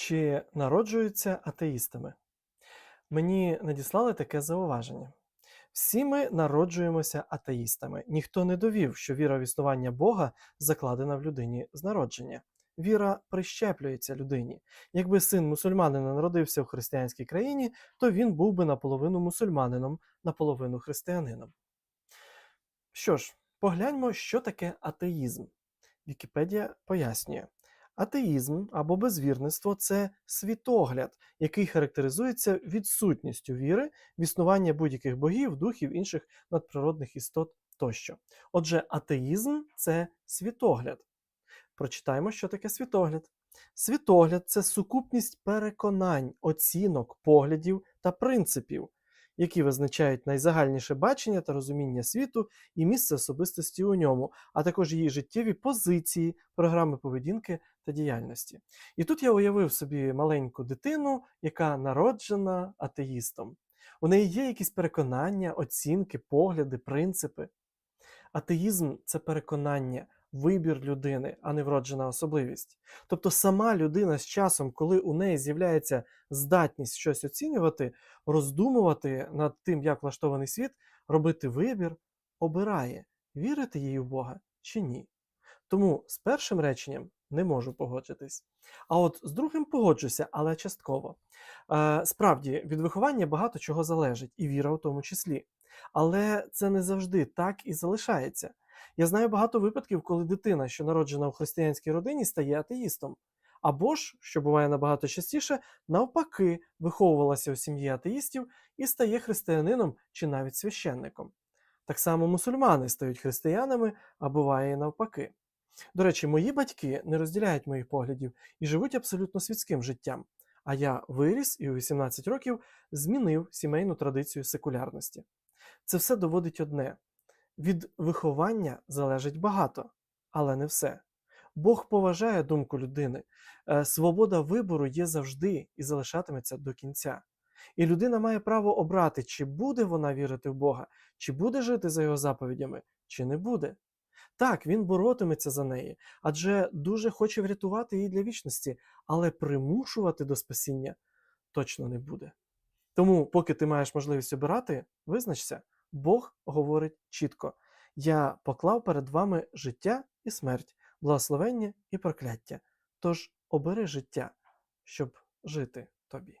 Чи народжуються атеїстами? Мені надіслали таке зауваження. Всі ми народжуємося атеїстами. Ніхто не довів, що віра в існування Бога закладена в людині з народження. Віра прищеплюється людині. Якби син мусульманина народився в християнській країні, то він був би наполовину мусульманином, наполовину християнином. Що ж, погляньмо, що таке атеїзм. Вікіпедія пояснює. Атеїзм або безвірництво це світогляд, який характеризується відсутністю віри в існування будь-яких богів, духів, інших надприродних істот тощо. Отже, атеїзм це світогляд. Прочитаємо, що таке світогляд. Світогляд це сукупність переконань, оцінок, поглядів та принципів, які визначають найзагальніше бачення та розуміння світу і місце особистості у ньому, а також її життєві позиції, програми поведінки та діяльності. І тут я уявив собі маленьку дитину, яка народжена атеїстом. У неї є якісь переконання, оцінки, погляди, принципи. Атеїзм це переконання, вибір людини, а не вроджена особливість. Тобто сама людина з часом, коли у неї з'являється здатність щось оцінювати, роздумувати над тим, як влаштований світ, робити вибір, обирає, вірити їй у Бога чи ні. Тому з першим реченням не можу погоджитись. А от з другим погоджуся, але частково. Е, справді, від виховання багато чого залежить, і віра у тому числі. Але це не завжди так і залишається. Я знаю багато випадків, коли дитина, що народжена у християнській родині, стає атеїстом. Або ж, що буває набагато частіше, навпаки, виховувалася у сім'ї атеїстів і стає християнином чи навіть священником. Так само мусульмани стають християнами, а буває і навпаки. До речі, мої батьки не розділяють моїх поглядів і живуть абсолютно світським життям. А я виріс і у 18 років змінив сімейну традицію секулярності. Це все доводить одне: від виховання залежить багато, але не все. Бог поважає думку людини. Е, Свобода вибору є завжди і залишатиметься до кінця. І людина має право обрати, чи буде вона вірити в Бога, чи буде жити за його заповідями, чи не буде. Так, він боротиметься за неї, адже дуже хоче врятувати її для вічності, але примушувати до спасіння точно не буде. Тому, поки ти маєш можливість обирати, визначся, Бог говорить чітко: Я поклав перед вами життя і смерть, благословення і прокляття. Тож обери життя, щоб жити тобі.